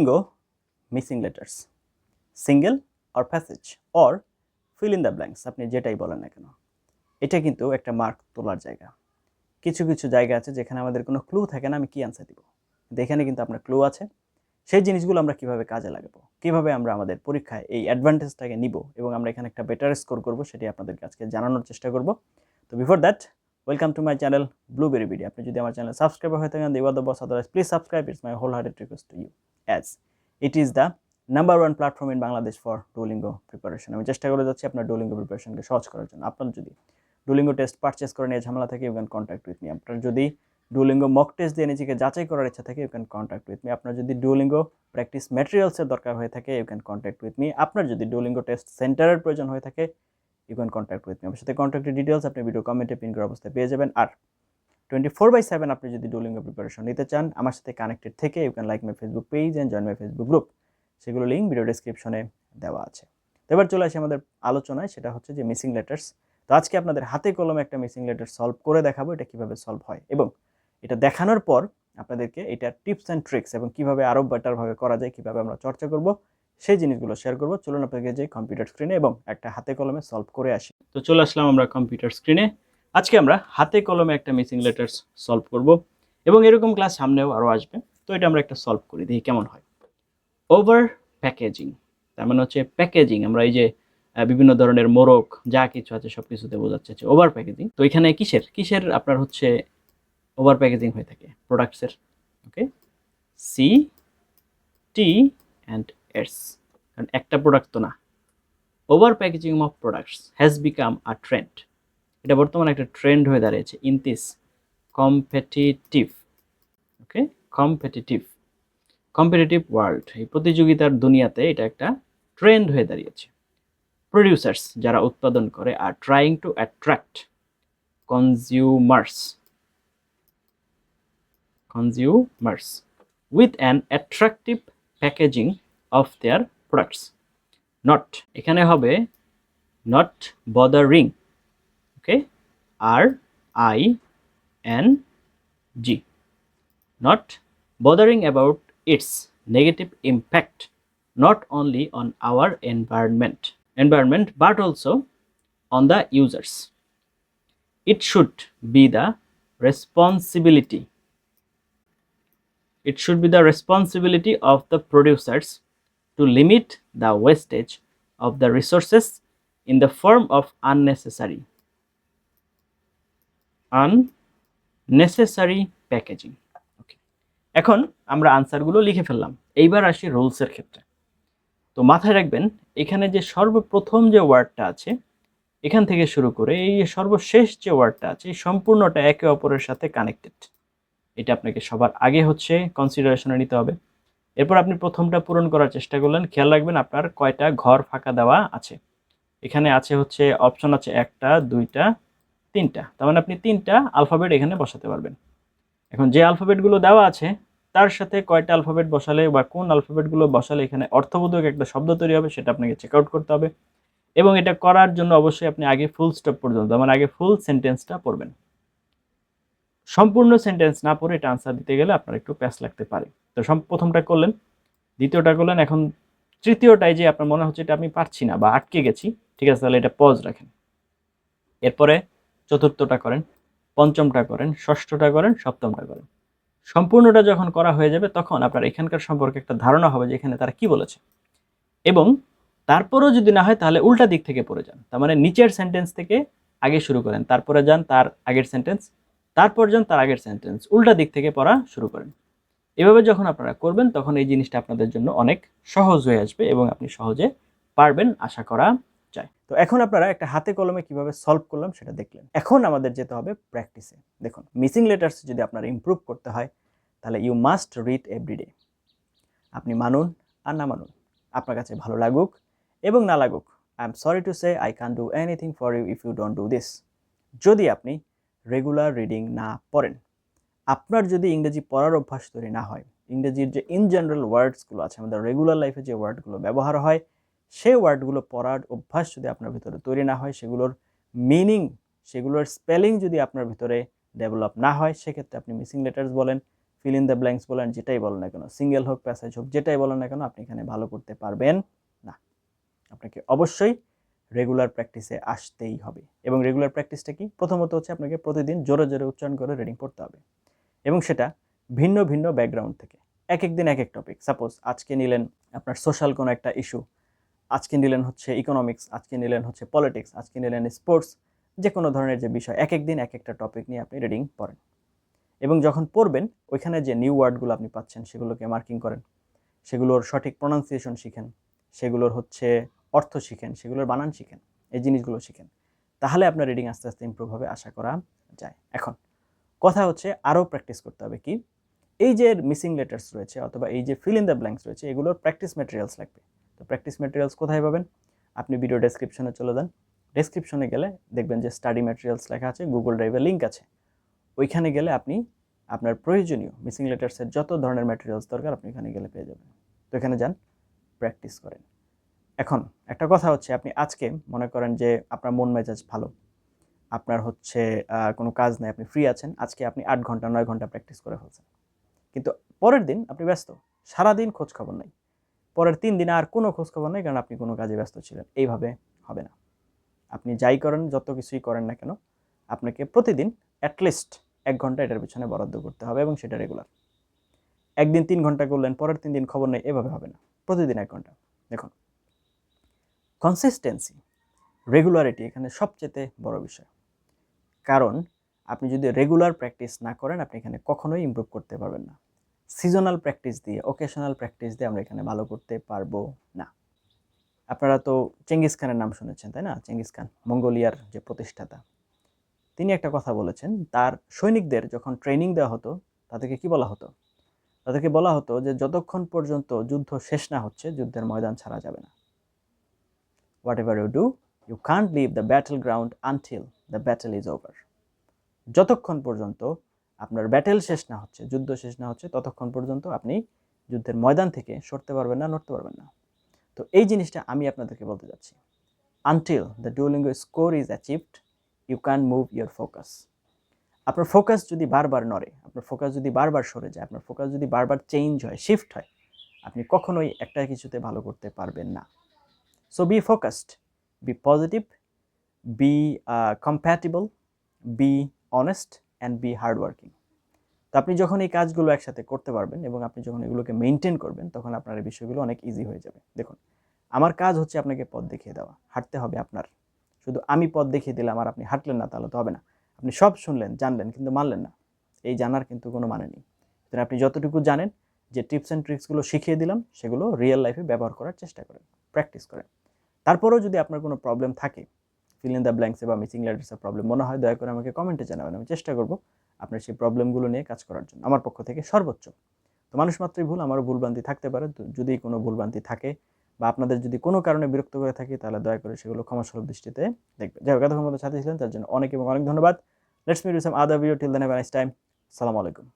Duolingo missing letters. Single or passage or fill in the blanks, আপনি যেটাই বলেন না কেন। এটা কিন্তু একটা মার্ক তোলার জায়গা। কিছু কিছু জায়গা আছে যেখানে আমাদের কোনো ক্লু থাকে না, আমি কি অ্যান্সার দিব? এখানে কিন্তু আপনার ক্লু আছে। সেই জিনিসগুলো আমরা কীভাবে কাজে লাগাবো? কীভাবে আমরা আমাদের পরীক্ষায় এই অ্যাডভান্টেজটাকে নিব এবং আমরা এখানে একটা বেটার স্কোর করব সেটি আপনাদেরকে আজকে জানানোর চেষ্টা করব। তো before that welcome to my channel blueberry BD আপনি যদি আমার চ্যানেল সাবস্ক্রাইব হয়ে থাকেন দেওয়া the boss otherwise please subscribe it's my wholehearted request to you as it is the number one platform in Bangladesh for Duolingo preparation আমি চেষ্টা করে যাচ্ছি আপনার ডুলিঙ্গো প্রিপারেশনকে সহজ করার জন্য। আপনার যদি ডুলিঙ্গো টেস্ট পারচেস করে নিয়ে ঝামেলা থাকে you can contact with me আপনার যদি ডুলিঙ্গো মক টেস্ট দিয়ে নিজেকে যাচাই করার ইচ্ছা থাকে you can contact with me আপনার যদি ডুলিঙ্গো প্র্যাকটিস ম্যাটেরিয়ালসের দরকার হয়ে থাকে you can contact with me আপনার যদি ডুলিঙ্গো টেস্ট সেন্টারের প্রয়োজন হয়ে থাকে you can contact with me আমার সাথে কন্ট্যাক্টের ডিটেলস আপনি ভিডিও কমেন্টে পিন করার অবস্থায় পেয়ে যাবেন। আর টোয়েন্টি ফোর বাই সেভেন আপনি যদি ডুলিঙ্গো প্রিপারেশন নিতে চান, আমার সাথে কানেক্টেড থেকে you can like my Facebook page and join my Facebook group সেগুলো লিঙ্ক ভিডিও ডিসক্রিপশনে দেওয়া আছে। তো এবার চলে আসি আমাদের আলোচনায়, সেটা হচ্ছে যে মিসিং লেটার্স তো আজকে আপনাদের হাতে কলমে একটা মিসিং লেটার সলভ করে দেখাবো, এটা কীভাবে সলভ হয়। এবং এটা দেখানোর পর আপনাদেরকে এটা টিপস অ্যান্ড ট্রিক্স এবং কীভাবে আরও বেটারভাবে করা যায়, কীভাবে আমরা চর্চা করব, সেই জিনিসগুলো শেয়ার করব। চলুন আপনাদেরকে যে কম্পিউটার স্ক্রিনে এবং একটা হাতে কলমে সলভ করে আসি। তো চলে আসলাম আমরা কম্পিউটার স্ক্রিনে আজকে আমরা হাতে কলমে একটা মিসিং লেটার্স সলভ করব এবং এরকম ক্লাস সামনেও আরও আসবে। তো এটা আমরা একটা সলভ করি, দেখি কেমন হয়। ওভার প্যাকেজিং তার মানে হচ্ছে প্যাকেজিং আমরা এই যে বিভিন্ন ধরনের মোরক যা কিছু আছে সব কিছুতে বোঝাচ্ছে যে ওভার প্যাকেজিং তো এখানে কিসের? কিসের আপনার হচ্ছে ওভার প্যাকেজিং হয়ে থাকে? প্রোডাক্টসের okay C T and S কারণ একটা প্রোডাক্ট তো না। Over packaging of products has become a trend এটা বর্তমানে একটা ট্রেন্ড হয়ে দাঁড়িয়েছে in this competitive okay competitive competitive world এই প্রতিযোগিতার দুনিয়াতে এটা একটা ট্রেন্ড হয়ে দাঁড়িয়েছে। প্রডিউসার্স যারা উৎপাদন করে আর trying to attract consumers consumers with an attractive packaging of their products not এখানে হবে not bothering okay R I N G not bothering about its negative impact not only on our environment environment but also on the users it should be the responsibility it should be the responsibility of the producers to limit the wastage of the resources in the form of unnecessary unnecessary okay এখন আমরা আনসারগুলো লিখে ফেললাম। এইবার আসি রুলসের ক্ষেত্রে। তো মাথায় রাখবেন, এখানে যে সর্বপ্রথম যে ওয়ার্ডটা আছে, এখান থেকে শুরু করে এই সর্বশেষ যে ওয়ার্ডটা আছে, এই সম্পূর্ণটা একে অপরের সাথে কানেক্টেড এটা আপনাকে সবার আগে হচ্ছে কনসিডারেশনে নিতে হবে। এরপর আপনি প্রথমটা পূরণ করার চেষ্টা করলেন। খেয়াল রাখবেন, আপনার কয়টা ঘর ফাঁকা দেওয়া আছে। এখানে আছে হচ্ছে অপশন আছে একটা, দুইটা তিনটা। তার মানে আপনি তিনটা আলফাবেট এখানে বসাতে পারবেন। এখন যে আলফাবেটগুলো দেওয়া আছে, তার সাথে কয়টা আলফাবেট বসালে বা কোন আলফাবেটগুলো বসালে এখানে অর্থবোধক একটা শব্দ তৈরি হবে, সেটা আপনাকে চেক আউট করতে হবে। এবং এটা করার জন্য অবশ্যই আপনি আগে ফুল স্টপ পর্যন্ত মানে আগে ফুল সেন্টেন্সটা পড়বেন। সম্পূর্ণ সেন্টেন্স না পড়ে এটা আনসার দিতে গেলে আপনার একটু প্যাস লাগতে পারে। তো প্রথমটা করলেন, দ্বিতীয়টা করলেন, এখন তৃতীয়টায় যে আপনার মনে হচ্ছে এটা আমি পারছি না বা আটকে গেছি, ঠিক আছে, তাহলে এটা পজ রাখেন। এরপরে চতুর্থটা করেন, পঞ্চমটা করেন, ষষ্ঠটা করেন, সপ্তমটা করেন। সম্পূর্ণটা যখন করা হয়ে যাবে তখন আপনার এখানকার সম্পর্কে একটা ধারণা হবে যে এখানে তারা কি বলেছে। এবং তারপরেও যদি না হয় তাহলে উল্টা দিক থেকে পড়ে যান। তার মানে নিচের সেন্টেন্স থেকে আগে শুরু করেন, তারপরে যান, তার আগের সেন্টেন্স তারপর যান, তার আগের সেন্টেন্স উল্টা দিক থেকে পড়া শুরু করেন। এভাবে যখন আপনারা করবেন তখন এই জিনিসটা আপনাদের জন্য অনেক সহজ হয়ে আসবে এবং আপনি সহজে পারবেন। আশা করা তো এখন আপনারা একটা হাতে কলমে কীভাবে সলভ করলাম সেটা দেখলেন। এখন আমাদের যেতে হবে প্র্যাকটিসে দেখুন মিসিং লেটার্স যদি আপনার ইমপ্রুভ করতে হয়, তাহলে ইউ মাস্ট রিড এভরিডে আপনি মানুন আর না মানুন। আপনার কাছে ভালো লাগুক এবং না লাগুক I am sorry to say I can do anything for you if you don't do this যদি আপনি রেগুলার রিডিং না পড়েন, আপনার যদি ইংরেজি পড়ার অভ্যাস তৈরি না হয়, ইংরেজির যে ইন জেনারেল ওয়ার্ডসগুলো আছে, আমাদের রেগুলার লাইফে যে ওয়ার্ডগুলো ব্যবহার হয় সেই ওয়ার্ডগুলো পড়ার অভ্যাস যদি আপনার ভিতরে তৈরি না হয়, সেগুলোর মিনিং, সেগুলোর স্পেলিং যদি আপনার ভিতরে ডেভেলপ না হয়, সেক্ষেত্রে আপনি মিসিং লেটার্স বলেন, ফিল ইন দ্য ব্ল্যাঙ্কস বলেন, যেটাই বলেন না কেন, সিঙ্গেল হোক, প্যাসেজ হোক, যেটাই বলেন না কেন, আপনি এখানে ভালো করতে পারবেন না। আপনাকে অবশ্যই রেগুলার প্র্যাকটিসে আসতেই হবে। এবং রেগুলার প্র্যাকটিসটা কি? প্রথমত হচ্ছে আপনাকে প্রতিদিন জোরে জোরে উচ্চারণ করে রিডিং পড়তে হবে। এবং সেটা ভিন্ন ভিন্ন ব্যাকগ্রাউন্ড থেকে, এক এক দিন এক এক টপিক। সাপোজ আজকে নিলেন আপনার সোশ্যাল কোনো একটা ইস্যু আজকে নিলেন হচ্ছে ইকোনমিক্স আজকে নিলেন হচ্ছে পলিটিক্স আজকে নিলেন স্পোর্টস যে কোনো ধরনের যে বিষয়, এক এক দিন, এক একটা টপিক নিয়ে আপনি রিডিং পড়েন। এবং যখন পড়বেন, ওইখানে যে নিউ ওয়ার্ডগুলো আপনি পাচ্ছেন, সেগুলোকে মার্কিং করেন। সেগুলোর সঠিক প্রনাউন্সিয়েশন শিখেন, সেগুলোর হচ্ছে অর্থ শিখেন, সেগুলোর বানান শিখেন, এই জিনিসগুলো শিখেন। তাহলে আপনার রিডিং আস্তে আস্তে ইম্প্রুভ হবে, আশা করা যায়। এখন, কথা হচ্ছে আরও প্র্যাকটিস করতে হবে কি? এই যে মিসিং লেটার্স রয়েছে, অথবা এই যে ফিল ইন দ্য ব্ল্যাঙ্কস রয়েছে, এগুলোর প্র্যাকটিস ম্যাটেরিয়ালস লাগবে। তো প্র্যাকটিস ম্যাটেরিয়ালস কোথায় পাবেন? আপনি ভিডিও ডেসক্রিপশনে চলে যান। ডেসক্রিপশনে গেলে দেখবেন যে স্টাডি ম্যাটেরিয়ালস লেখা আছে গুগল ড্রাইভে লিঙ্ক আছে। ওইখানে গেলে আপনি আপনার প্রয়োজনীয় মিসিং লেটার্সের যত ধরনের ম্যাটেরিয়ালস দরকার আপনি এখানে গেলে পেয়ে যাবেন। তো এখানে যান প্র্যাকটিস করেন। এখন একটা কথা হচ্ছে, আপনি আজকে মনে করেন যে আপনার মন মেজাজ ভালো। আপনার হচ্ছে কোনো কাজ নেই, আপনি ফ্রি আছেন। আজকে আপনি আট ঘণ্টা, নয় ঘণ্টা প্র্যাকটিস করে ফেলছেন। কিন্তু পরের দিন আপনি ব্যস্ত। সারাদিন খোঁজ খবর নেই। পরের তিন দিনে আর কোনো খোঁজ খবর নেই, কারণ আপনি কোনো কাজে ব্যস্ত ছিলেন। এইভাবে হবে না। আপনি যাই করেন, যত কিছুই করেন না কেন, আপনাকে প্রতিদিন অ্যাটলিস্ট এক ঘণ্টা এটার পিছনে বরাদ্দ করতে হবে এবং সেটা রেগুলার একদিন তিন ঘণ্টা করলেন, পরের তিন দিন খবর নেই, এভাবে হবে না। প্রতিদিন এক ঘণ্টা। দেখুন কনসিস্টেন্সি রেগুলারিটি এখানে সবচেয়ে বড় বিষয়। কারণ আপনি যদি রেগুলার প্র্যাকটিস না করেন, আপনি এখানে কখনোই ইমপ্রুভ করতে পারবেন না। সিজনাল প্র্যাকটিস দিয়ে ওকেশনাল প্র্যাকটিস দিয়ে আমরা এখানে ভালো করতে পারব না। আপনারা তো চেঙ্গিস খানের নাম শুনেছেন, তাই না? চেঙ্গিস খান, মঙ্গোলিয়ার যে প্রতিষ্ঠাতা। তিনি একটা কথা বলেছেন, তার সৈনিকদের যখন ট্রেনিং দেওয়া হতো, তাদেরকে কি বলা হতো? তাদেরকে বলা হতো যে, যতক্ষণ পর্যন্ত যুদ্ধ শেষ না হচ্ছে, যুদ্ধের ময়দান ছাড়া যাবে না। Whatever you do you can't leave the battle ground until the battle is over যতক্ষণ পর্যন্ত আপনার ব্যাটেল শেষ না হচ্ছে, যুদ্ধ শেষ না হচ্ছে, ততক্ষণ পর্যন্ত আপনি যুদ্ধের ময়দান থেকে সরতে পারবেন না, নড়তে পারবেন না। তো এই জিনিসটা আমি আপনাদেরকে বলতে যাচ্ছি। Until the Duolingo score is achieved you can move your focus আপনার ফোকাস যদি বারবার নড়ে, আপনার ফোকাস যদি বারবার সরে যায়, আপনার ফোকাস যদি বারবার চেঞ্জ হয় শিফট হয়, আপনি কখনোই একটা কিছুতে ভালো করতে পারবেন না। So be focused be positive be compatible be honest and be hard working তো আপনি যখন এই কাজগুলো একসাথে করতে পারবেন এবং আপনি যখন এগুলোকে মেনটেন করবেন, তখন আপনার এই বিষয়গুলো অনেক ইজি হয়ে যাবে। দেখুন, আমার কাজ হচ্ছে আপনাকে পথ দেখিয়ে দেওয়া, হাঁটতে হবে আপনার। শুধু আমি পথ দেখিয়ে দিলাম আর আপনি হাঁটলেন না, তাহলে তো হবে না। আপনি সব শুনলেন, জানলেন, কিন্তু মানলেন না। এই জানার কিন্তু কোনো মানে নেই। সুতরাং আপনি যতটুকু জানেন যে টিপস অ্যান্ড ট্রিক্সগুলো শিখিয়ে দিলাম, সেগুলো রিয়েল লাইফে ব্যবহার করার চেষ্টা করেন প্র্যাকটিস করেন। তারপরেও যদি আপনার কোনো প্রবলেম থাকে ফিল ইন দ্য ব্ল্যাঙ্কসে বা মিসিং লেটার্সের প্রবলেম মনে হয় দয়া করে আমাকে কমেন্টে জানাবেন, আমি চেষ্টা করব আপনার সেই প্রবলেমগুলো নিয়ে কাজ করার জন্য। আমার পক্ষ থেকে সর্বোচ্চ। তো মানুষ মাত্রই ভুল, আমারও ভুলভ্রান্তি থাকতে পারে। যদি কোনো ভুলভ্রান্তি থাকে বা আপনাদের যদি কোনো কারণে বিরক্ত করে থাকি, তাহলে দয়া করে সেগুলো ক্ষমাসুলভ দৃষ্টিতে দেখবেন। যাই হোক, এতক্ষণ মতো সাথে ছিলেন, তার জন্য অনেক এবং অনেক ধন্যবাদ। Let's me do some other video till have nice time সালাম আলাইকুম।